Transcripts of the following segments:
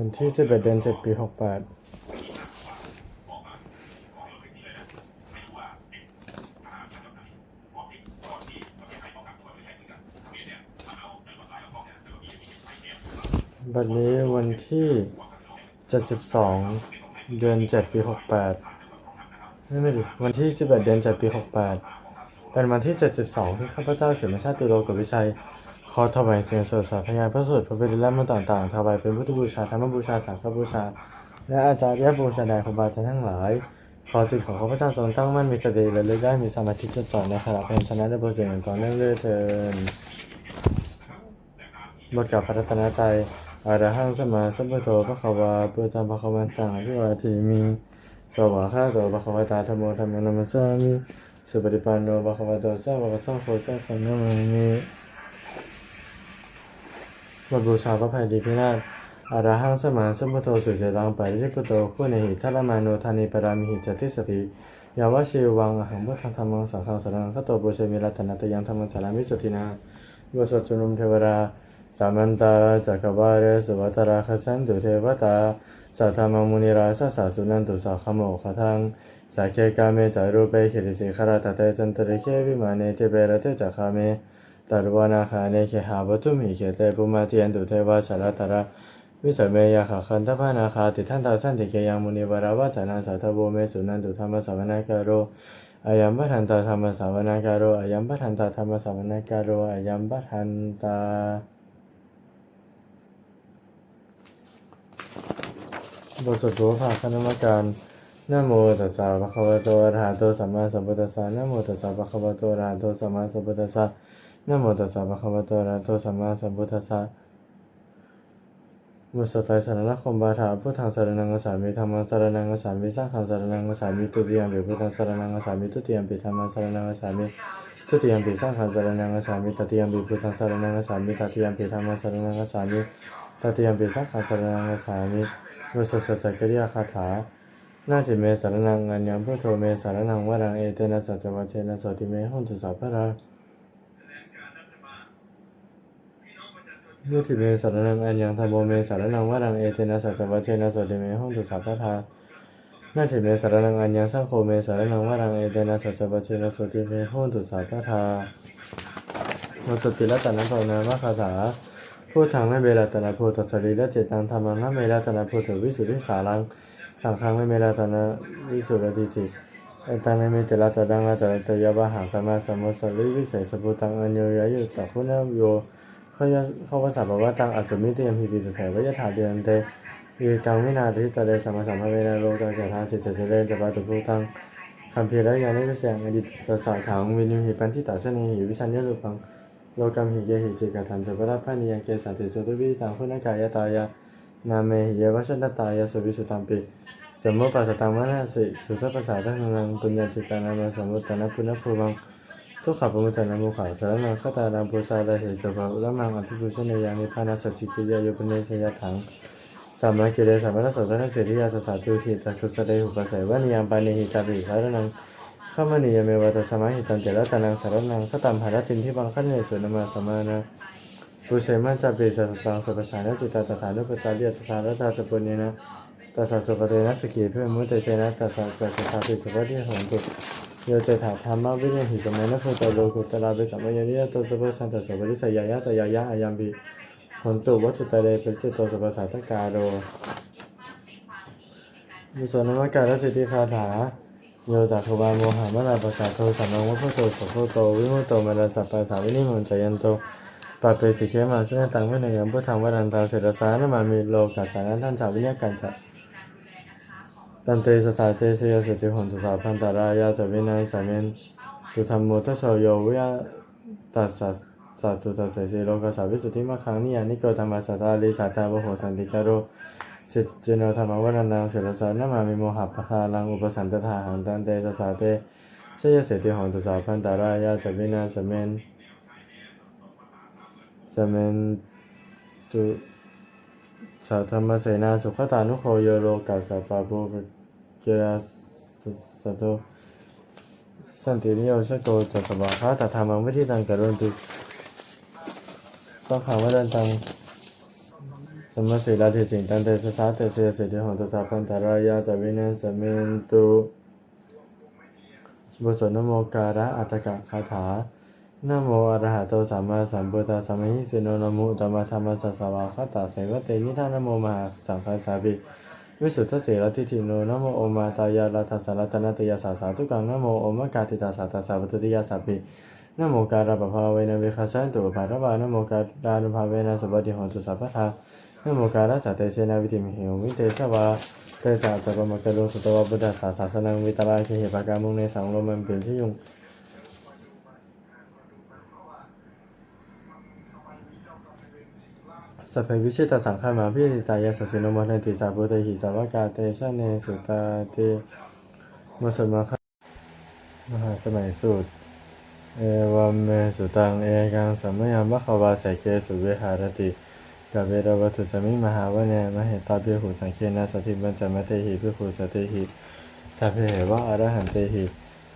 วันที่สิบเอ็ดเดือนเจ็ดปีหกแปดบัดนี้วันที่เจ็ดสิบสองเดือนเจ็ดปีหกแปดไม่ไม่ดิวันที่สิบเอ็ดเดือนเจ็ดปีหกแปดเป็นวันที่เจ็ดสิบสองที่ข้าพเจ้าเขียนมาชาติโลกวิชัย ขอถวายเสียงสดสาธยายพระสูตรพระเวทและมนต์ต่างๆถวายเป็นพุทธบูชาธรรมบูชาสังฆบูชา และอาจารย์บูชาใดครูบาอาจารย์ทั้งหลาย ขอจิตของข้าพเจ้าทรงตั้งมั่นมีสติและเลือกได้มีสมาธิจดจ่อในขณะเป็นชนะได้บทเสียงอย่างต่อเนื่องเรื่อยเทินบทกับพระรัตนตรัยอรหังสมาสัมพุทโธพระขวาปุตตังพระขวันตังอภิวาทีมิสวากขาโตพระขวตาธรรมโมธรรมนัมสสามิสุปฏิปันโนพระขวโตสาวกสังโฆเจ้าสัม มาบูชาพระภัยดีพินาศอารหังสมานสมพุทโธสุเจรังปริริพุโตผู้ในหิทัลมาโนธานิปรามิหิจติสติยาวชิวังอหังพุทธังธรรมังสังฆังสรังขโตบุเชมิรัตนตยังธรรมังสารามิสุทินาบทสวดชุนุมเทวราสามันตาจักรวาเรสุวัตราคชันตุเทวตาสัทธามังมุนิราสสาสุนันตุสัขโมขทังสักเคกาเมจารุเปขิริสิขราตเตจันตริเควิมาเนเทเประเตจักขาเม ตารวานาคาเนเคหาวัตุมิเคเตปุมาเทียนตุเทวาชาลตระวิสเมยาขาคันทพานาคาติทันตาสันติเกยังมุนิวราวาจานาสาทโบเมสุนันตุธรรมสาวนาการโรอายัมปะทันตาธรรมสาวนาการโรอายัมปะทันตาธรรมสาวนาการโรอายัมปะทันตาบทสวดตัวภาคณมการนโมตัสสะภะคะวะโตอะระหะโตสัมมาสัมพุทธัสสะนโมตัสสะภะคะวะโตอะระหะโตสัมมาสัมพุทธัสสะ นะโมตัสสะภะคะวะโตอะระหะโตสัมมาสัมพุทธัสสะมุสตัยสารณคมบาถาพุทธังสารนังสามิธรรมังสารนังสามิสังฆังสารนังสามิตุติยมปิพุทธังสารนังสามิทุติยมปิธรรมังสารนังสามิทุติยมปิสังฆังสารนังสามิตติยมปิพุทธังสารนังสามิตติยมปิธรรมังสารนังสามิตติยมปิสังฆังสารนังสามิมุสสัจจกิริยาคาถานาจิเมสารนังอัญญพุทโธเมสารนังวรังเอเตนะสัจจวัชเชนะสติเมหุนตุสัพพะรา มุทิเมสารนังอัญญังธรรมโมเมสารนังว่ารังเอเทนะสัจวัชเชนะสติเมห้องตุสัพพะทานาทิเมสารนังอัญญังสังโฆเมสารนังว่ารังเอเทนะสัจวัชเชนะสติเมห้องตุสัพพะทาวัสติรัตนภาวนามคาถาพูดทางไม่เมรัตนโพธิสรีและเจตังธรรมังนะเมรัตนโพธิวิสุทธิสารังสังฆังไม่เมรัตนาวิสุทธิติเอตังไม่เมตรัตดังรัตตยบะหังสมาสัมพุทธลิวิเศษสุตังอัญโยยายุตตะคุณโย เขาจะเขาภาษาบอกว่าตังอัศมิเตยมพีปีสุแถวิยถาเดือนเตยีตังวินาทิตะเดสัมมาสัมภเวนะโลกาเกทาจิตเจเจเลนจะปาตุภูตังคำเพียรยานิเวเสียงอดิตสาถังวินิหิปันทิตาเสนีหิวิชัญญลุปังโลกัมหิเกหิจิกาทันเจปราพานิยังเกสันติสุตุวิตังพุนกายตายานาเมหิเยวชันตายาสุวิสุตัมปิสมมติปัสสตังมะนาสิสุตปัสสะทังนังปุญญาจิตานามาสมุตตานะพุนภูมัง ทุกขปมุจจานามุขาสารนังคตานังปุสาลาเหตุภะอุลมังอภิปุชนยานิพานาสัจจิกิยาโยปเนสยถังสัมากิเลสสัมมาสัตตะเสริยาสสาตุหิตักุสเดหุปัสสะวะนิยังปานิหิจาริสารนังข้ามนิยเมวัตสมาหิตันเจรตานังสารนังขตัมภารตินที่บังคันเนสุนมาสมานาปุเชมันจัปปิสัสตังสัพพสานะจิตตาตถานุปจาริยสถานตาสปุญญนะตัสสะสุปเตนะสุขีเพื่อมุตเตชนะตัสสะตัสสะติสุปฏิหงตุ โยเตถาธรรมวิริยหิสมัยนะโพตโลกุตระเบสัมยานิยตสะพสันตสะบริสยายะสยายะอายัมปิหนตุวัตถุตะเรปิจิตโตสัพพสัตตกาโรมุสนมการสิทธิคาถาโยจักขบาลโมหะมนาปัสสะโทสัมมังวัพโตสุโคโตวิมุตโตมรัสสะปัสสะวินิมุนจยันโตปัปเปสิเชมาสนะตังเวนะยัมพุทธังวรันตาเสรสานะมามิโลกัสานันทันสาวิญญากันสะ ตันเตสสาเตชยสุติหนตุสาพันตารายาจวินัยสามินตุธรรมโมทชโยวิยาตัสสะสัตุตัสสะเสโลกสาวิสุทธิมาคังนิยานิโกธรรมสัตตาลิสัตตาวโหสันติกาโรสิจเจโนธรรมวรันตังเสรสานามามิโมหะปะทาลังอุปสันตถาหังตันเตสสาเตชยเสติหนตุสาพันตารายาจวินัยสามินสามินตุสัทธรรมเสนาสุขตานุโคโยโลกัสสะปะโพเจ ราสะโตสันตินิโยชโกจัสสะบะคาตถามังวิธิตังกรุณตุสังขังวรันตังสมมติลาทิจิงตันเตสสาเตเสยสิทธิหงตุสาพันตรายาจวินัสมินตุบุษนโมการะอัตตกะคาถานโมอระหะโตสัมมาสัมพุทธัสสะมหิสิโนนะโมตมะธรรมสสสวาคตาเสวะเตนิทานโมมหาสังฆสาบิ วิสุทธเสรทิทิโนนโมโอมาตายาลาทัสสารตนาตยาสาสาทุกังนโมโอมากาติตาสาตาสาปตุติยาสาพพินโมกาลาปภาเวนะเวคาสันตุภารบานโมการานุภาเวนะสัพพิหนตุสัพพทานโมกาลาสัตเตเสนาวิติมหิวิเตสวาเตสาสัพพมกะโลสตวะบุตตาสาสาสนังวิตาลาเคหิปะกามุเนสังโลมันเปลี่ยนที่ยุง พเพวิเชตสังฆามาพิตายาสสินมนันติสาพุทธหิสาวกาเตชะเนสุตาเตมสมาคมหาสมัยสูตรเอวัมเมสุตังเอกังสัมมยังบะขวาสเกสุเวหารติกเวรวัตุสมิมหาวเนมเหตาภิหุสังเคนะสติปัญจมเตหิภิขุสติหิสัพเพเหวะอรหันเตหิ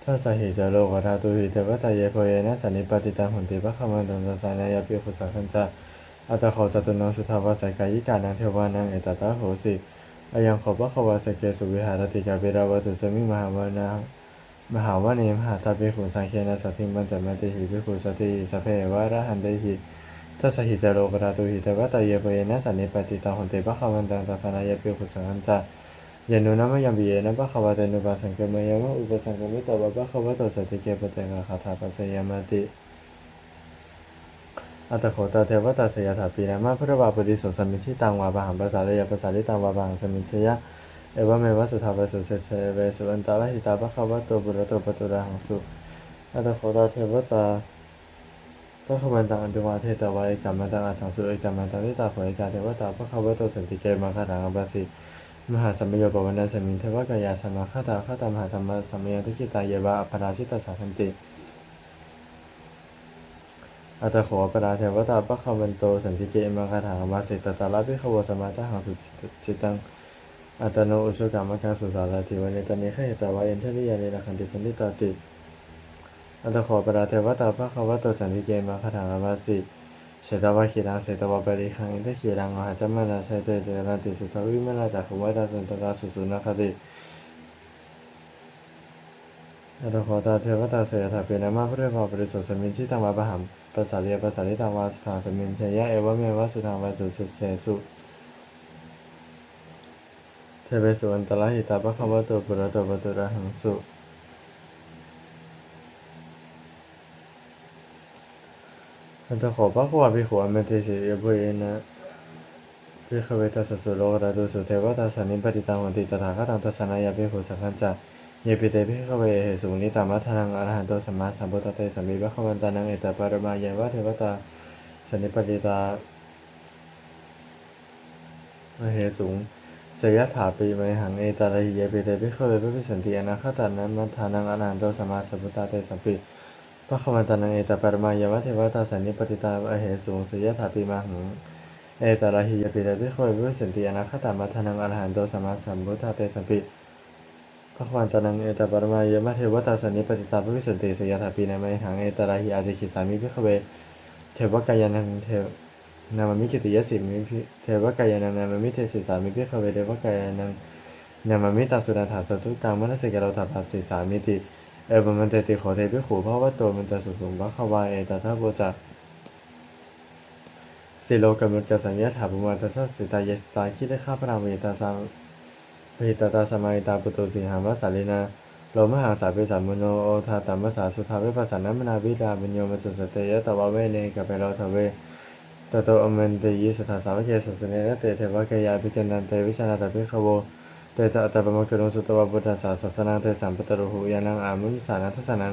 ทัสสหิจโลกธาตุหิเทวตาเยโคเยนะสันนิปติตังหุนติภะคะมันตังสานายาภิขุสังคัญจา อัตโขจตุนังสุทาวาสกายิกานังเทวานังเอตตะโหสิอายังขภะคะวาสเกสุวิหารติกาเวราวัตุสมิมหาวนะมหาวเนมหาตาภิขุสังเคนะสติปัญจมเตหิภิขุสติสเพวะอรหันเตหิทัสสหิจโรปราตุหิเทวตาเยเปเยนะสันนิปติตาหุนเตปะคะวันตังตัสนายเปียกุสังคันจาเยนุนะมยัมปิเยนะปะคะวะเตนุปัสสังเกมะยมะอุปสังเกมิตวะปะคะวะโตสติเกปะเจงะคาถาปัสสยามติ อัตโขตาเทวตาสยถาปีนะมะพุทธวาปุริสุสมิชิตังวาบะหังภาษาเลยภาษาลิตังวาบังสมิชยะเอวเมวะสุทาวสุเสเทเวสุอันตาลหิตาปะคะวะโตปุระโตปตุระหังสุอัตโขตาเทวตาพระขวันตังอันตุวาเทตวาเอกามันตังอัฏฐังสุเอกามันตังทิตาโขเอกาเทวตาพระขวัตโตสันติเกมังคาถังอัปสิมหาสัมมโยปวันนสมิงเทวกายาสมาคาตาคาตามหาธรรมสัมมยทุกิตาเยวะอภราชิตาสาคันติ อัตถโขปราเทวตาพระขวันโตสันติเกมังคาถังอัปปสิตตาลาภิขวสมาตาหังสุจิตังอัตโนอุชกรรมการสุสาราธิวันนตเนขเหตวาเอ็นเทริยานิลคันติพันติตาติอัตถขอปราเทวตาภะคะวะโตสันติเกมาคาถาอามาสิเสตวะขีรังเสตวะปริคังอินทขีรังอหัจจมนาชัยเตเจรันติสุทวิมนาจักขวัตาสันตราสุสุนาคติอัตถขอตาเทวตาเสยถาเปนมาพระเทวาปริสุทธิ์สมินทิตังวาปะหัม ปัสสาเรียปัสสาริตังวาสภาสมินเชยะเอวะเมวะสุทังวาสุสิเสสุเทเวสุอันตรหิตาภะคะวะโตปุระโตปตุระหังสุอันตะขอพระขวาภิขุอเมติสิยบุเยนะภิขเวทัสสุโลกราตุสุเทวตาสันนิปติตังวันติตถาคตังตัสสนายาภิกขุสังฆัญจา เยปิเตภิกขเวเหสุนิตามัทธังอรหันโตสัมมาสัมพุทธเตสัมมิภะคะวันตานังเอตปารมายวะเทวตาสันิปติตาเหสุงเสยถาปีไมหังเอตาลหิเยปิเตภิกขเวพระพิสันติอนาคตันนัมมัทานังอรหันโตสัมมาสัมพุทธเตสัมปิพระขวันตานังเอตปรมายาวะเทวตาสันนิปติตาเหสูงเสยถาปิมาหังเอตระหิยปิเตาภิโควิวิสันติอนาคตามัทนังอรหันโตสัมมาสัมพุทธาเตสัมปิ พระขวันตานังเอตปรมายาวะเทวตาสันนิปติตาวิสันติสยถาปินามัยหังเอตระหิอาจิคิสามิภิกขเวเทวกายานังเทวนามมิกิติยสิมิภิเทวกายานังนามมิเทศิสามิภิกขเวเทวกายานังนามมิตาสุดาถาสตุตังมนัสเกเราถาภาสิสามิติเออมันเตติขอเทพิขูเพราะว่าตัวมันจะสุสุงพระควายเอตถาโบจะสิโลกมุตกสัญญาถาปุมาตัสสสิตายสตาคิดได้ข้าพระรามเอตาสา มพิตาตาสมัยตาปุตุสิหามวสาลินาโลมหาสาปิสามโนโอทาตัมมสสาสุทาเวปัสสนามนาวิลาบิญโยมัสสเตยะตวะเวเนกับเปโลทเวตโตอมันเตยิสถาสาวเกสสเนระเตเทวะกยาภิกันันเตวิชนาตภิขโวเตจะอัตตปะมะกรุงสุตวะบุตตสาสสนังเตสัมปตรุหูยานังอามุนสานัทสนัง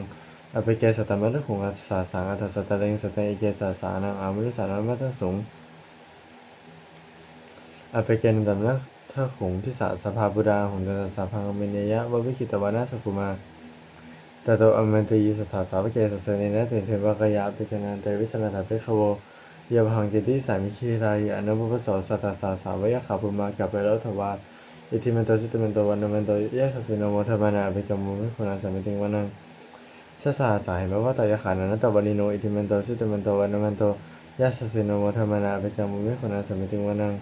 อภิเกสตมะลุขุงอัสสาสังอัตสตะเลงสเตอิเกสสานังอามุนสานัมัตสุงอภิเกนตัมละ ทะขุงทิสาสภาบุดาหุงตสาพังเมเนยะววิคิตวานาสกุมาตโตอมันตยสถาสาวเกสสเนนะเตเทวะกยาอภิเกนันเตวิสนาถาเปขโวยาพังกิติสามิคีรายอนุบุปสสัตตาสาสาวยะขาปุมากับไปแล้วทวาอิทิมันโตชิตมันโตวันนมันโตยะสัสสิโนโมทบานาอภิกมุมิคุณาสัมมิติงวันังชะสาสาเหมว่าตายขานันตวานิโนอิทิมันโตชิตมันโตวันนมันโตยะสัสสิโนโมทบานาอภิกมุมิคุณาสัมมิติงวันัง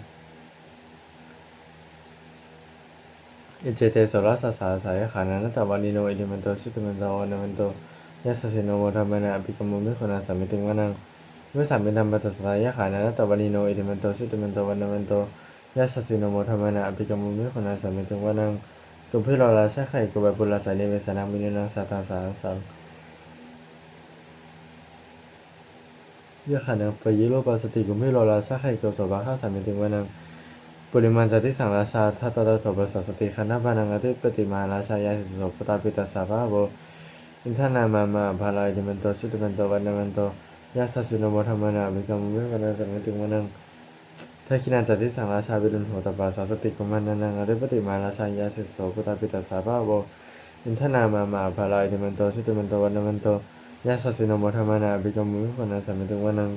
อิเจเตโสรัสสาสายขานันตวานิโนอิติมันโตชิตมันโตวันมันโตยัสสิโนโมธรรมนาอภิกรรมุมิโคนาสามิติงวานังเมื่อสามิธรรมปัสสายขานันตวานิโนอิติมันโตชิตมันโตวันมันโตยัสสิโนโมธรรมนาอภิกรรมุมิโคนาสามิติงวานังกุมพิโรลาชะไข่กุบะปุลาสายเนเวสนามินนังสาตาสาสังยะขานังปยิโลปัสติกุมพิโรลาชะไข่กุสบะข้าสามิติงวานัง ปุริมันจติสังราชาทัตตะโถปสัสสติขันธปานังอธิปติมาราชายาสิโสปตาปิตัสสะภาโวอินทนามามาภาลายดิมันโตสุติมันโตวันมันโตยาสัสสิโนโมธรรมนาบิกรรมเมวันนังสังติมันังทักขินันจติสังราชาวิรุณโหตปาสัสสติกุมันนังอธิปติมาราชายาสิโสปตาปิตัสสะภาโวอินทนามามาภาลายดิมันโตสุติมันโตวันมันโตยาสัสสิโนโมธรรมนาบิกรรมเมวันนังสังติมันัง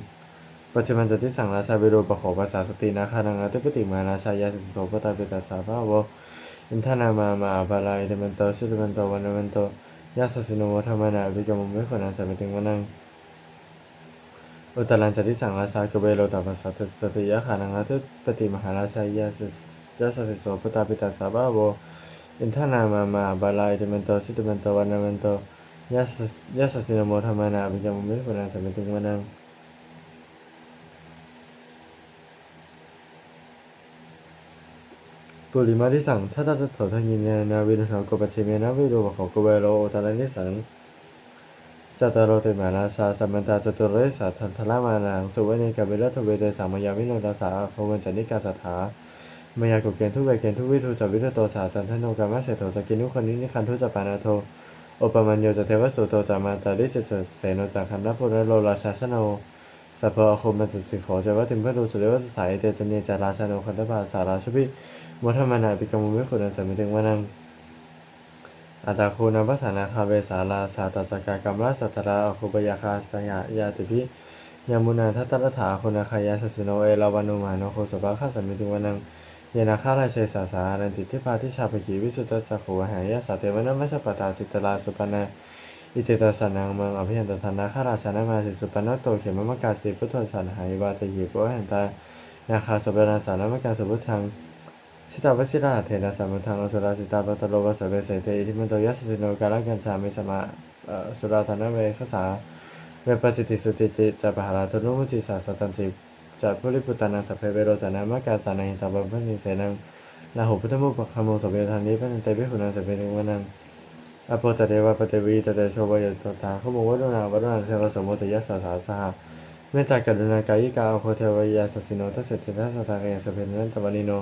ปัจจุบันจติสังราชาวิโรปะโขภาษาสตินาคานังอธิปติมาราชายาสิโสปตาเปตัสาภาวอินทนามามาอาภาลายเดมันโตชิตมันโตวันมันโตยาสสิโนโมธรรมนาวิกรรมไม่ขนาสามิติงวนังอุตลันจติสังราชากเบโลตาภาษาสติยาขานังอธิปติมหาราชายาสิยาสสิโสปตาเปตัสาภาวอินทนามามาอาภาลายเดมันโตชิตมันโตวันมันโตยาสยาสสิโนโมธรรมนาวิกรรมไม่ขนาสามิติงวนัง ปุริมาที่สั่งถ้าตัดถอดทางยินนาวินทากบปัจเจเมนาวิโรบขอกบโลโอตาลนิสังจัตตารโตมาราชาสัมมันตาจตุรสาทันทละมานังสุวรรณิกาเบลทเวเดสามยาวิโนตาสาโควันจันิกาสถามายากุเกณทุเวเกณทุวิทุจวิทโตสาสันทโนกามะเสโตสกินุคนนินิคันทุจปานาโทโอปมัญโยจะเทวสุโตจามาตาดิจิตเสโนจากคันรัพุระโลราชาชโน สัพพะโคมันสิขอจะว่าถึงเพื่อรู้สุดว่าสายเตจเนจาราชาโนคันธภาสาราชุพิมัทมานาปิกมุมิคุณสมิติงวานังอาตาคูนัมภาษานาคาเวสาลาสาตัสกากรรมราสัตราอคุปยาคาสยายาติพิยามุนาทัตตรถาคุณาคายาสสิโนเอลาวานุมาโนโคสบะคาสมิติงวานังยานาคาราชัยสาสารันติทิพาทิชาภคีวิสุตตจักขวหายาสาเทวนามัชปตาจิตลาสุปนา อิเตตสนังเมืองอภิยันตธนาข้าราชนามาสิสุปนโตเขมมกาสีพุทธสันหายวาตหิปวหันตานาคาสเปนาสานมกาสพุทธังสิตาวชิราเทนะสัมมุทังอสุราสิตาปตโลวสเวเสเตอิทิมันโตยัสสิโนกาลกัญชามิสมาสุราธนเวขสาเวปจิติสุติติจะปหาราตุนุมุจิสาสตันจิจะพุริปุตานังสัพเพเวโรจานามกาสานังหิตาบัมพันิเสนังลาหุพุทธมุปะคโมสเวทานิพันเตวิหุนังสเปนิวนัง อโปจเดวะปเตวีตเตโชวายตตาเขโมวัดนาวัดนาเทวสมุทยัสสาสาสหเมตตากรุณากายิกาอโคเทวยาสสิโนทัสเสติทัสสตากายสเพนนันตวันิโน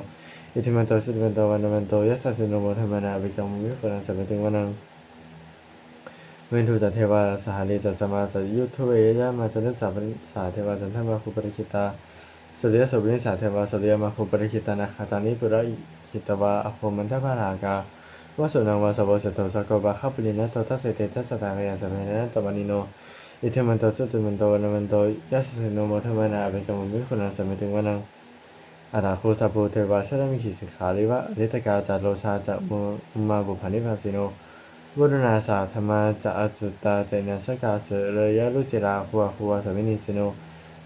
อิทิมันโตสุตมันโตวันมันโตยัสสสิโนโมธรรมนาวิจังมิปุรังสเปติงวนังเวนทุจเทวาสหลีจัสมาจัยุทธเวยะมาจันทสาปสาเทวาจันทมาคุปริคิตาสุริยสุริยสาเทวาสุริยมาคุปริคิตานาคาตานิปุระคิตวาอโคมันทภารากา วสุนังวาสบสโตสกบะขับลินะโตทัสเสเตทัสสตากยาสเมนะตบันิโนอิเทมันโตสุตุมันโตวันมันโตยัสสิโนโมทมนาเปกรรมมิคุณัสมิถึงวันังอาราคูสัพโพเทวาชรมิขิสิขาลิวะอริตกาจัตโลชาจัมุมาบุพานิภาสิโนวุฒนาสาธรรมาจะจุตาเจนะชกาเสเรยะลุจิราหัวหัวสมินิสิโน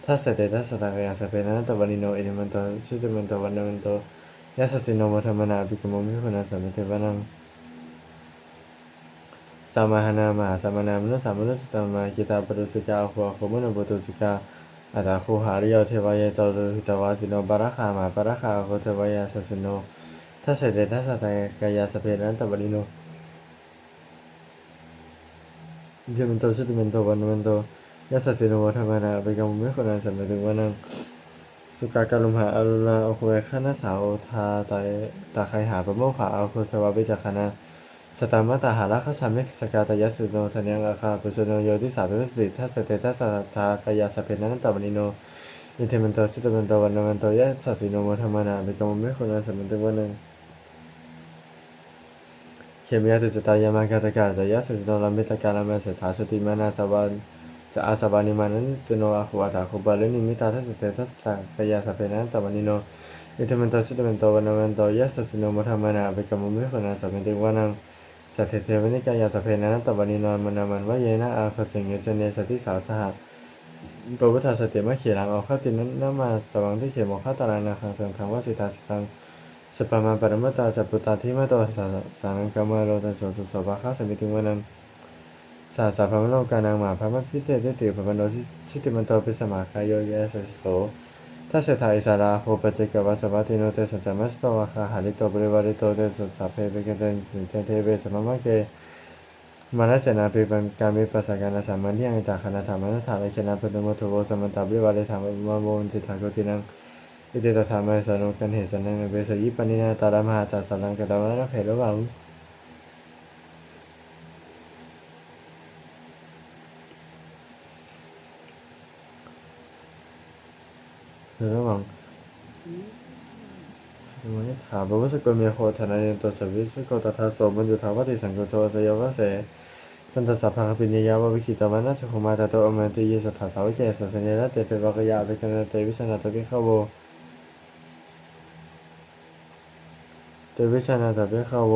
ทัสเสเตทัสสตากยาสัมเปนะตบันิโนอิเทมันโตสุตุมันโตวันมันโตยัสสิโนโมทมนาเปกรรมมิคุณัสมิถึงวันัง สามาหนามหาสามนามนุสามนุสตมมาคิตาปรุสิกาหัวขมุนบุตุสิกาอัตาคูหาริยเทวายจารุหิตวาสิโนบาราคามาบาราคาโคเทวายาสสิโนทัสเสเดทัสสะตกายาสเพนันตบริโนเยมันโตสุดมันโตวันมันโตยาสสิโนวัฒนาเปกรรมไม่คนนั้นสัมปถึงวันนั้นสุกาการุมหาอรุณาโอคุเวขานาสาวทาตาตาใครหาประโมขาเอาโคเทวาวิจักขณา สตามะตาหาราคชามิสกาตยัสสุโนทันยังอาคาปุชโนโยติสาธุสิทัสเตทัสสทากายาสเพนันตบันิโนอินเทมันโตสิตมันโตวันมันโตยะสัสิโนโมธรรมนาเบกมเมคนละสมันตวันนึงเขมียตุสตายามากาตกาจยัสสิโนลามิตกาลามาสถาสติมานาสวานจะอาสวานิมานันตุโนอาขวาตาคุบาลนิมิตาทัสเตทัสตากายาสเพนันตบันิโนอินเทมันโตสิตมันโตวันมันโตยะสัสิโนโมธรรมนาเบกมเมคนละสมันตวันนึง สัทเทเทวนิกายาสเพนันตบันินอนมนามันว่าเยนะอาคสิงเยเสเนสติสาสหัสปพุทธาสติมะเขียังออกข้าตินั้นนามาสวังที่เขียนบอกข้าตารานาคังสังคังวสิตาสิตังสปามาปรมตตาจัปปุตตาทิมาตสาสานังกามโลตัสสสุโสภะคาสมิติวนังสาสาพมโลกานังมาพระมัพพิเตติติปปนโนชิติมันโตปิสมาคายโยเยสสโส ทัสสะทาอิสาราโหปเจกวัสวัติโนเตสัจจมัสปวะคาหาริโตปริวาริโตเตสัสสะเพเปกเตนสิเทเทเวสมมะเกมานัสเสนาปิปันการมิปัสสกานาสามันที่อังตาคณาธรรมนัตถาเลชนะปตโมทุโวสมันตาบริวารเลธรรมมาโมนจิตถาโกจินังอิเติตถามาสนุกันเหสันนังเบสยิปนินาตารมหาจัสสังกตาวนาเพรวัง เพรวังมันถามพระพุทธกรมีโคธนาเนตัวสวิสโกตถาโสมันอยู่ถาวติสังกโตสยวะเสตันตสัพพังปิญญาววิคิตวานัสโคมาตโตอมันติเยสัทธาสาวิเกสสัญญาเตเปวะกยาเปกันเตวิชนาตปิขโวเตวิชนาตปิขโว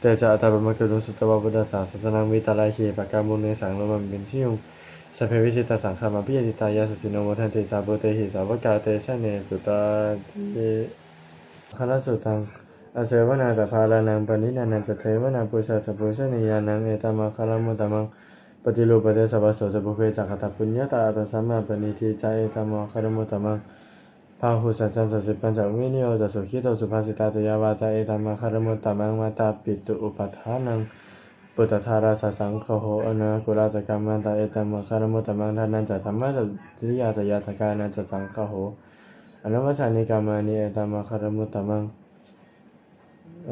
เตจะอัตตบมะกรุสตวะบุตตสาสสนังมิตาลายเขปะกามุนเนสังลมันบินชิยุ สเพวิชิตาสังขามาปิยติตายาสสิโนโมทันติสาบุเตหิสาวกาเตชะเนสุตาเยคณสุตังอาเสวนาสัพพาลานังปณินานันจะเทวนาปุชาสัพพุชนียานังเอตมะคาลมุตตมังปฏิรูปเตสัสสบุเพจักขตปุญญาตาอัตสัมมาปณิทิจาเอตมะคาลมุตตมังพาหุสัจจันสสิปัญจวินิโยจะสุขิโตสุภาสิตาจยาวาจาเอตมะคาลมุตตมังมาตาปิตุอุปัฏฐานัง ปุตตธาราสสังคโหอนากุราจกรรมันตาเอตมะคาลมุตตมังทานันจะธรรมะจะริยาจะยาตกานันจะสังคโหอนุวัชานิกามานิเอตมะคาลมุตตมัง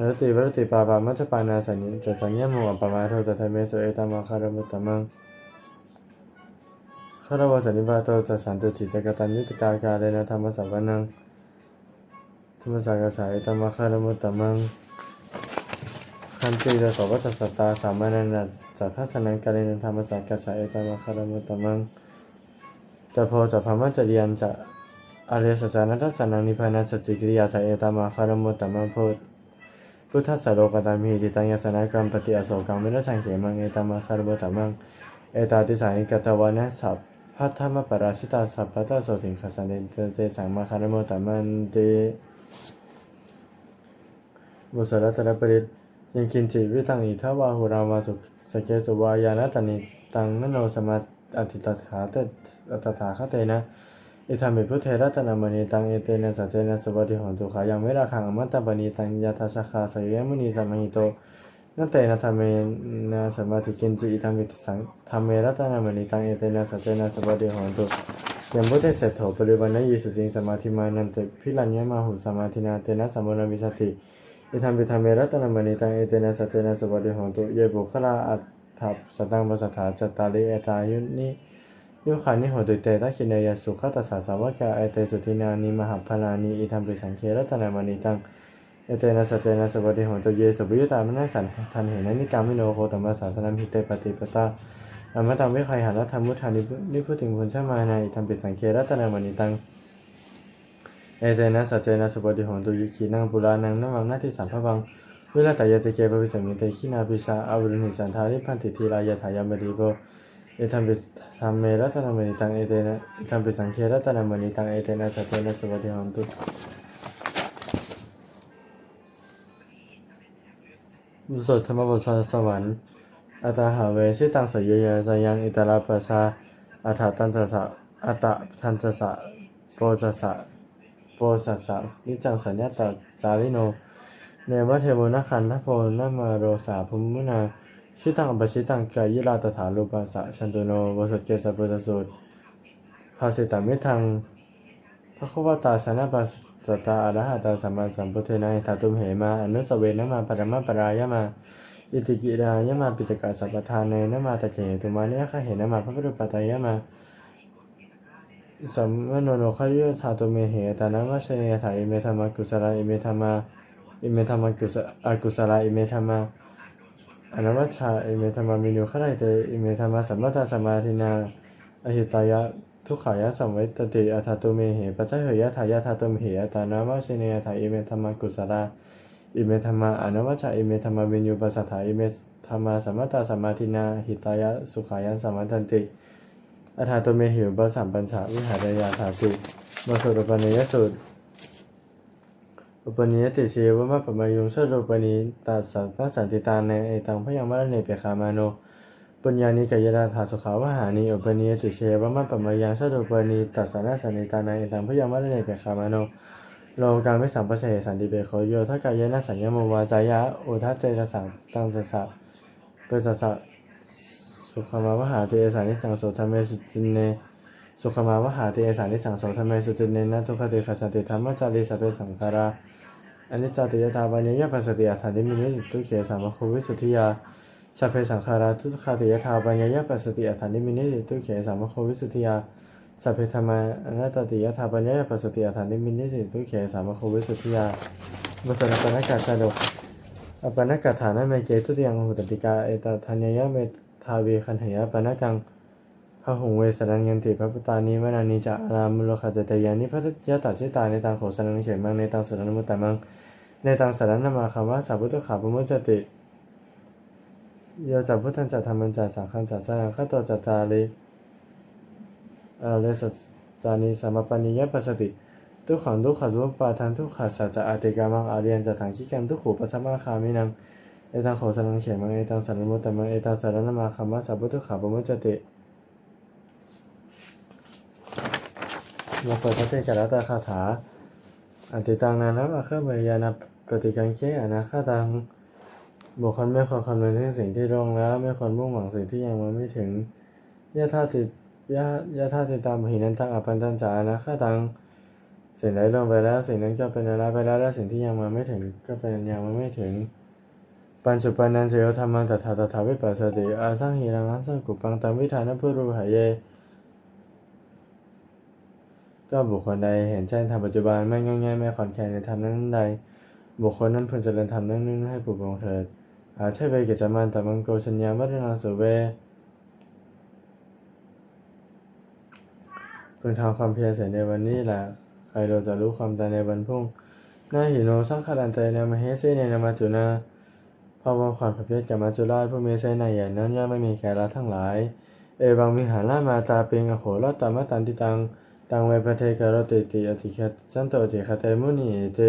รติวรติปาปามัจปานาสัญญจะสัญญมุปมาโทจะทเมสุเอตมังคารมุตตมังคารวะสันนิบาโตจะสันตุจิตกตัญยุตกากาเลนะธรรมสัพพนังธรรมสักกะสาเอตมังคารมุตตมัง คันติจะสวัสสตตาสามานันจัทัสนังกาเลนะธรรมสักกะสเอตมังคารมุตตมังจะโพจะพามัจจริยันจะอริยสัจานัตสนังนิพพานัสจิกิริยาสาเอตมังคารมุตตมังโพพุทธัสสะโลกตามิจิตังยสนากรรมปฏิอโศกังวิรชังเขมังเอตมมาคารโบตมังเอตาติสานิกตวานะสัพพัทธมปราชิตาสัพพะตะโสติงคสันเตเตสังมาคารโมตมันเตบุสรัตระปริต ยังคินจิวิตังอิทวาหุรามาสุสเกสุวายานะตานิตังนโนสมาอติตถาเตตถาคเตนะอิธามิพุทเทระตนามณีตังเอเตนะสัจเจนะสวัสดิหอนตุขายังไม่ราคังอมัตตปณีตังยาทัสคาสยมุนีสัมหิโตนัตเตนะธรรมเนะสมาธิกินจิอิธามิสังธรรมเมระตนามณีตังเอเตนะสัจเจนะสวัสดิหอนตุยังพุทเทเสถโถปริวันนยิสุจิงสมาธิมานันเตพิลัญญมาหุสมาธินาเตนะสัมโมนวิสัตติ อิธามิธรรมเมระตนามณีตังเอเตนะสัจเจนะสวัสดิหอนตุเยบุคลาอัตถับสตังปสัทธาจตตาริเอตายุนิยุคานิโหตุเตตะคินเนยสุขตัสสะสาวกาเอเตสุทินานิมหาพลานิอิทัมปิสังเครัตนามณีตังเอเตนะสัจเจนะสวัสดิโหตุเยสุวิยตามนัสสันทันเหนนิกามิโนโคตัมมัสสาสนัมหิเตปฏิปตาอมตังวิคัยหารัธรรมุทานินิพุติงพุนชมานาอิทัมปิสังเครัตนามณีตัง เอเตนะสัจเจนะสวัสดิโหตุยิขีนังปุรานังนวังนาทิสัมภวังวิลาตายติเกปวิสมมิเตขินาปิชาอวรุณิสันทาริพันติทีรายถายามดีโกเอทัมปิธรรมเมรัตนามณีตังเอเตนะเอทัมปิสังเครัตนามณีตังเอเตนะสัจเจนะสวัสดิหันตุบุสดธรรมบุษสวรรค์อัตหาเวชิตังสยยาจายังอิตาลาปชาอัฏฐตันตสะอัตตทันตสะโปจสะ โปสัสสะนิจังสัญญาตจาริโนเนวะเทวนาคันทโพนามาโรสาภุมุนาชิตังปชิตังกายิราตถารูปัสสะชันตุโนวสุเกสัพพุทธสูตรภาสิตามิทังพระคุวตาสนะปัสสตาอรหัตาสัมมาสัมพุทเทนะถาตุมเหมาอนุสเวนะมาปรมาปรายมาอิติกิรายมาปิตกาสัพพทานเนนมาตะเจตุมาเนยคะเหนมาพระพุทธปตายมา สัมมโนโนขยุธาตุเมเหตานะวะเชเนถาอิเมธรรมกุสลาอิเมธรรมาอิเมธรรมกุสอากุสลาอิเมธรรมาอนัวัชชาอิเมธรรมามินุขไรเตอิเมธรรมาสัมมาตาสมาธินาอหิตายะทุกขายะสัมเวตติอัฏฐตุเมเหปัจจเหยะทายะทาตุมเหตานามะเชเนยะทาอิเมธรรมกุศลาอิเมธรรมาอนัวัชชาอิเมธรรมาวิญญูปัสสถาอิเมธรรมาสัมมาตาสมาธินาหิตายะสุขายะสัมมัตันติ อัฏฐตุเมหิวปสัมปัญชาวิหารยาถาตุมาสุตปนิยสุตอุปนิยติเชวมะปะมายุงชโลปนิตัสสะนัสสันติตาในเอตังพยังมะรเนเปคามาโนปุญญานิกายดาธาสุขาวหานิอุปนิยติเชวมะปะมายังชโลปนิตัสสะนัสสันติตาในเอตังพยังมะรเนเปคามาโนโลกาไม่สัมปเสสันติเปโคโยทักกายนะสัญญโมวาจายะโอทัจเจตสังตังสสะเปสสะ สุขมาวหาเอสานิสังโสธรรมเมสุจินเนสุขมาวหาเอสานิสังโสธรรมเมสุจินเนนะทุกขติขัสสติธรรมจาริสัพเพสังขาราอนิจจติยตาปัญญยปัสสติอัฏฐานิมินิทุเขสามโควิสุทธิยาสัพเพสังขาราทุกขติยตาปัญญยปัสสติอัฏฐานิมินิทุเขสามโควิสุทธิยาสัพเพธรรมานัตติยตาปัญญยปัสสติอัฏฐานิมินิทุเขสามโควิสุทธิยาบุษรปนักัสสะดกอปนักัฏฐานะเมเจตุติยังหุตติกาเอตทัญญยะเม ทาวีคันหยะปนกังพระหงเวสรัญยันติพระพุตานิวนานิจะอารามมุโลขจตยานิพระยะตัชิตาในตังโขสนังเขมังในตังสรณมุตตมังในตังสรณนามาคำว่าสาพุทธขาปมุจจติโยจัพุทธันจัตธรรมันจัตสังฆันจัตสนังฆตตจัตตาลิอาเลสัจจานิสัมปปนิยปัสสติทุกขังทุกขรุปปาทันทุกขัสสะจะอาติกามังอาเรียนจัตถังคิกันทุกขูปัสสมาคามินัง เอตังโขสนังเขมังเอตังสรณมุตตมังเอตังสรณนมาคำว่าสาพุทธขาปมุจจติมาเปิดพระเทศรัตคาถาอันติตังนานะอาเคเมยานาปฏิกังเคอนาคาตังบุคคลไม่ควรคำนึงถึงสิ่งที่ล่วงแล้ว ไม่ควรมุ่งหวังสิ่งที่ยังมาไม่ถึงยะธาติยะยะธาติตามหินันตังอปันตันจานาคาตังสิ่งใดล่วงไปแล้ว สิ่งนั้นก็เป็นอะไรไปแล้วและสิ่งที่ยังมาไม่ถึงก็เป็นยังมาไม่ถึง ปัญจุปันนันเจโยธรรมังตถาตถาวิปัสสติอาสังหิรังสังกุปังตังวิธานพุรุหายเยก็บุคคลใดเห็นแจ้งธรรมปัจจุบันไม่ง่ายง่ายไม่ขอนแคลนในธรรมนั้นใด บุคคลนั้นพึงเจริญธรรมนั้นนั้นให้ปลุกปลงเถิดอาใช่เวกิจมันแต่มังโกชัญญาวัฒนาสุเวพึงทำความเพียรเสร็จในวันนี้แหละใครเราจะรู้ความตายในวันพรุ่งนาหิโนสังขารันเตนามาเฮเซเนนามาจุนา เพราะวาความพระเพชรกับมาจุราชผู้มีเสนาใหญ่นั้นย่อมไม่มีแก่ละทั้งหลาย เอวังวิหารามาตาเปงอโหรตามตันติตัง ตังเวพระเทกรติติอธิคตสันโตจิคาเตมุนีเต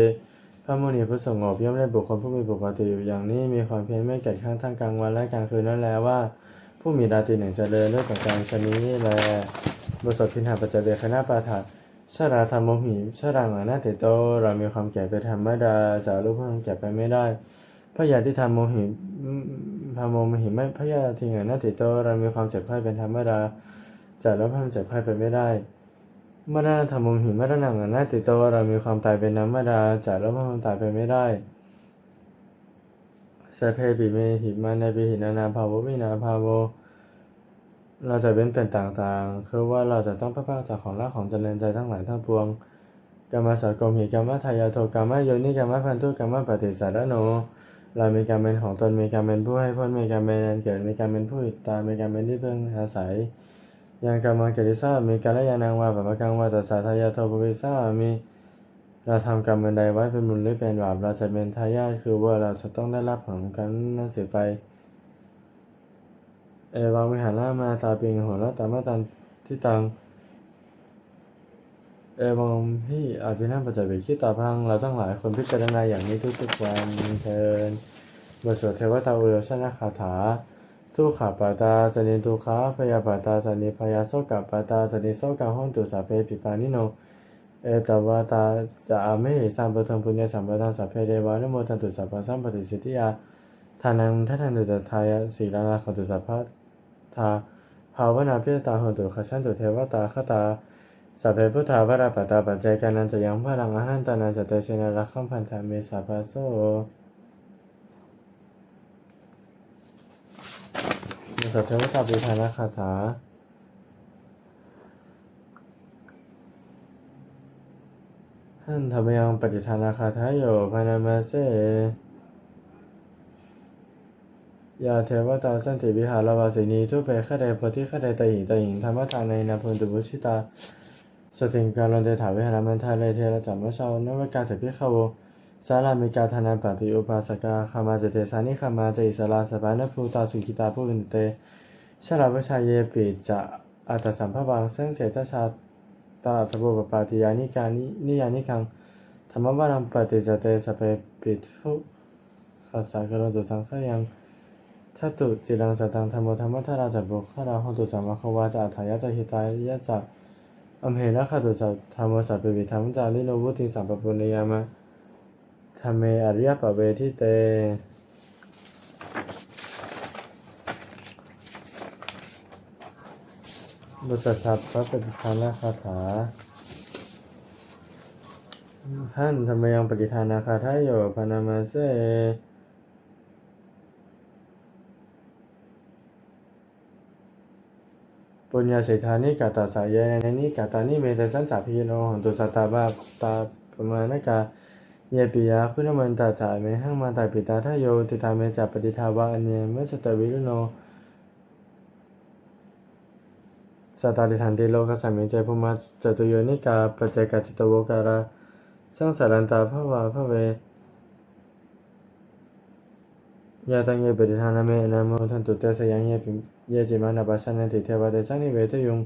พระมุนีผู้สงบย่อมได้บุคคลผู้มีปกติอยู่อย่างนี้มีความเพียรไม่เกิดข้างทั้งกลางวันและกลางคืนนั่นแล้วว่า ผู้มีราตรีหนึ่งเจริญด้วยประการชนี้แลบทสดพินหาปัจเจเดคณะปาฐาชาราธรรมโมหิชารังอนาเตโต เรามีความแก่เป็นธรรมดาจะรู้ความแก่ไปไม่ได้ พระยาที่ทำโมหิพระโมหิไม่พระยาทิงอนาเตโตเรามีความเจ็บไข้เป็นธรรมดาจะรู้ความเจ็บไข้ไปไม่ได้มรณะธรรมหิมรณะอนาติโตเรามีความตายเป็นธรรมดาจะละความตายไปไม่ได้สเพปิเมหิมาในปิหินานาภาววินาภาวเราจะเป็นเป็นต่างๆ คือว่าเราจะต้องพักจากของรักของเจริญใจทั้งหลายทั้งปวงกรรมสกรมหิกรรมทายาโทกรรมโยนิกรรมพันธุกรรมปฏิสารโน เรามีการเป็นของตนมีการเป็นผู้ให้พ้นมีการเป็นอันเกิดมีการเป็นผู้ติดตามมีการเป็นที่พึ่งอาศัยยังกรรมังกิริสามีกาลยานังวาปะปกังวาตัสสะทายาโทภวิสามีเราทำกรรมอันใดไว้เป็นบุญหรือเป็นบาปเราจะเป็นทายาทคือว่าเราจะต้องได้รับผลกันนั้นเสียไป เอวังวิหารามาตาปิงโหรตามาตันที่ตัง เอวังพี่อภินันปัจจัยเบคิตาพังเราทั้งหลายคนพิจารณาอย่างนี้ทุกๆวันเทินบทสวดเทวตาอุโยชนะคาถาทุกขาปาตาจนิทุขาพยาปาตาจนิพยาโสกปาตาจนิโสกาห้องตุสาเพปิปานิโนเอตวาตาจะอาเมหิสัมปทังปุญญสัมปทังสัพเพเดวานโมทันตุสัพพะสัมปติสิทธิยาทานังทัทันตุตทายสีลานาขันตุสัพพะทาภาวนาพิตาหันตุขชันตุเทวตาคตา สัพเพพุทธาวราปตาปัจเจกานันจะยังพลังอาหันตานันจะเตชนะรักขัมพันธาเมสาภาโซสัพเพวตาปิธานาคาถาท่านธรรมยังปฏิทานาคาถาโยพานามาเสยาเทวตาสันติวิหารวาสินีทุเปขะเดโพธิขะเดตหิงตหิงธรรมทานในนาพุนตุบุชิตา สติงการลนเดถาวิหารมันทาเลเทระจัมมะชาวนวกาเสพิขาวสารามิกาธนาปฏิอุปาสกาคามาเจเตสานิคามาเจอิสลาสปานภูตาสุขิตาผู้วินเตชลาพชายเยปิจะอัตสัมภวังเส้นเสตชาตาตบุปปาติยานิกานินิยานิคังธรรมวารังปฏิจเตสเพปิทุขัสสะกรตุสังขยังทัตตุจิรังสตังธรรมโมธรรมทาราจัตบุคาราหตุสัมมาควาจะอัฏฐายะจะหิตายะจะ อัมเหนะคตุสัตธรรมสัพเพวิธรรมจาริโนวุติสัมปปุเนยามะธรรมเมอริยปะเวทิเต บุษสัพพะปฏิทานาคาถาท่านธรรมยังปฏิทานาคาทายโยปนามาเส ปุญญาเศรษฐานิกาตาสายายนิกาตานิเมตสันสาพิโนหันตุสัตตาบาตาปมาณกาเยปิยาคุณมันตาจาเมหังมาตาปิตาทายโยติตาเมจัปฏิทาวะอันเนเมสตวิรุโนสตาริทันติโลกสัมมิเจภูมิจตุโยนิกาปัจเจกจิตโวการาสังสารันตาภวาภเวยาตังเยปฏิทานาเมนะโมทันตุเตสยังเยปิ เยจิมานาปัสสนันติเทวะเตสังนิเวทยุง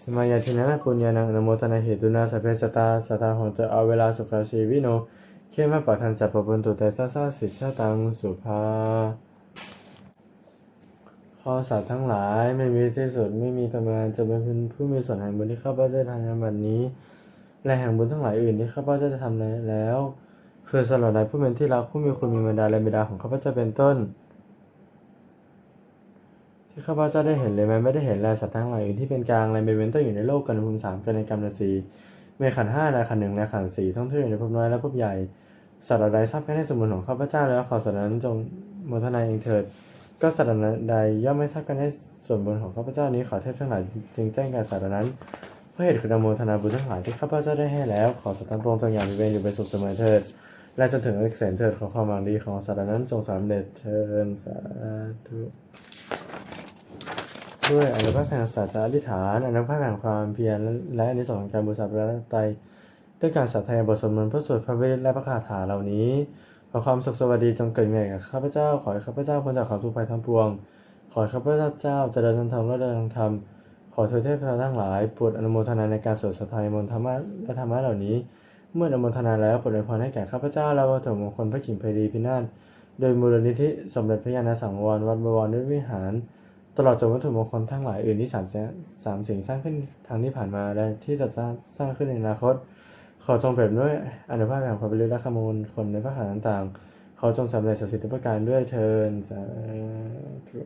สมายาทินาปุญญานังนโมทนาเหตุนาสเพสตาสตาโหตเอาเวลาสุขาชีวิโนเข้มปัทันสัพพุนตุเตสสสิชาตังสุภาข้อสัตว์ทั้งหลายไม่มีที่สุดไม่มีประมาณจะเป็นผู้มีส่วนแห่งบุญที่ข้าพเจ้าทำในวันนี้ และแห่งบุญทั้งหลายอื่นที่ข้าพเจ้าจะทำในแล้ว คือสำหรับนายผู้เป็นที่รักผู้มีคุณมีมารดาและบิดาของข้าพเจ้าเป็นต้น ที่ข้าพเจ้าได้เห็นเลยแม้ไม่ได้เห็นแลสัตว์ทั้งหลายอื่นที่เป็นกลางและเป็นเว้นต้นอยู่ในโลกกันภูมิสามกันในกรรมนสีเมขันห้าและขันหนึ่งและขันสี่ท่องเที่ยวอยู่ในภพน้อยและภพใหญ่สัตว์ใดทราบแค่ในสมบูรณ์ของข้าพเจ้าแล้วขอส่วนนั้นจงโมทนาเองเถิด ก็สัตว์ใดย่อมไม่ทราบกันในส่วนบุญของข้าพเจ้านี้ขอเทพทั้งหลายจึงแจ้งแก่สัตว์นั้นเพราะเหตุคือนโมทนาบุญทั้งหลายที่ข้าพเจ้าได้ให้แล้วขอสัตว์ทั้งปวงจงอย่างมีเวรอยู่เป็นสุขเสมอเถิดและจนถึงเอกเสนเถิดขอความหวังดีของสัตว์นั้นจงสำเร็จเถิดสาธุ ด้วยอนุภาพแห่งสัจจะอธิษฐานอนุภาพแห่งความเพียรและอนิสงส์แห่งการบูชาพระรัตนตรัยด้วยการสัตย์ทายบทสวดมนต์พื่อสวดพระเวทและพระคาถาเหล่านี้ขอความสุขสวัสดีจงเกิดมีแก่ข้าพเจ้าขอให้ข้าพเจ้าพ้นจากความทุกข์ภัยทั้งปวง ขอให้ข้าพเจ้าเจริญทางธรรมและเดินทางธรรมขอเถิดเทพทั้งหลายโปรดอนุโมทนาในการสวดสัทธายมนต์ธรรมะและธรรมะเหล่านี้ เมื่ออนุโมทนาแล้วโปรดอวยพรให้แก่ข้าพเจ้าและวัตถุมงคลพระกิ่งเพรีพินาศโดยมูลนิธิสมเด็จพระญาณสังวรวัดบวรนิวิหาร ตลอดจนวัตถุมงคลทั้งหลายอื่นที่สามแสนสามสิ่งสร้างขึ้นทางที่ผ่านมาและที่จะสร้างขึ้นในอนาคต ขอจงเปรียบด้วยอนุภาพแห่งความเป็นฤทธิ์และขมูลคนในพระขันต่างๆ ขอจงสำเร็จสักดิ์สิทธิ์ทุกประการด้วยเทินสาธุ